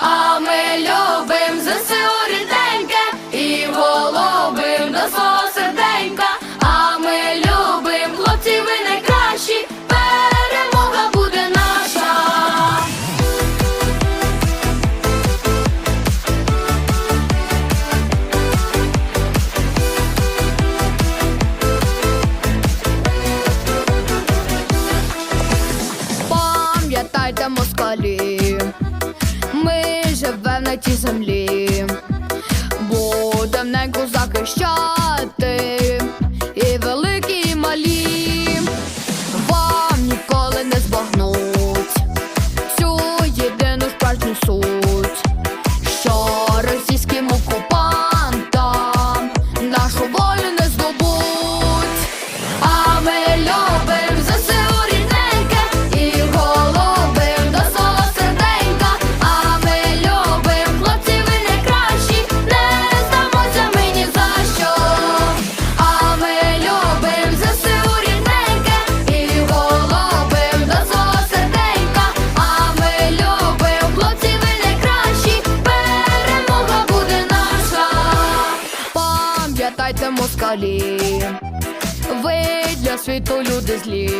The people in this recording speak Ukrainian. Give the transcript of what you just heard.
А ми любим ЗСУ ріденьке і волобим до свого серденька. А ми любим хлопці ви найкращі. Перемога буде наша. Пам'ятайте москалі багаті землі, бо темненько захищає. пам'ятайте москалі, ви для світу люди злі.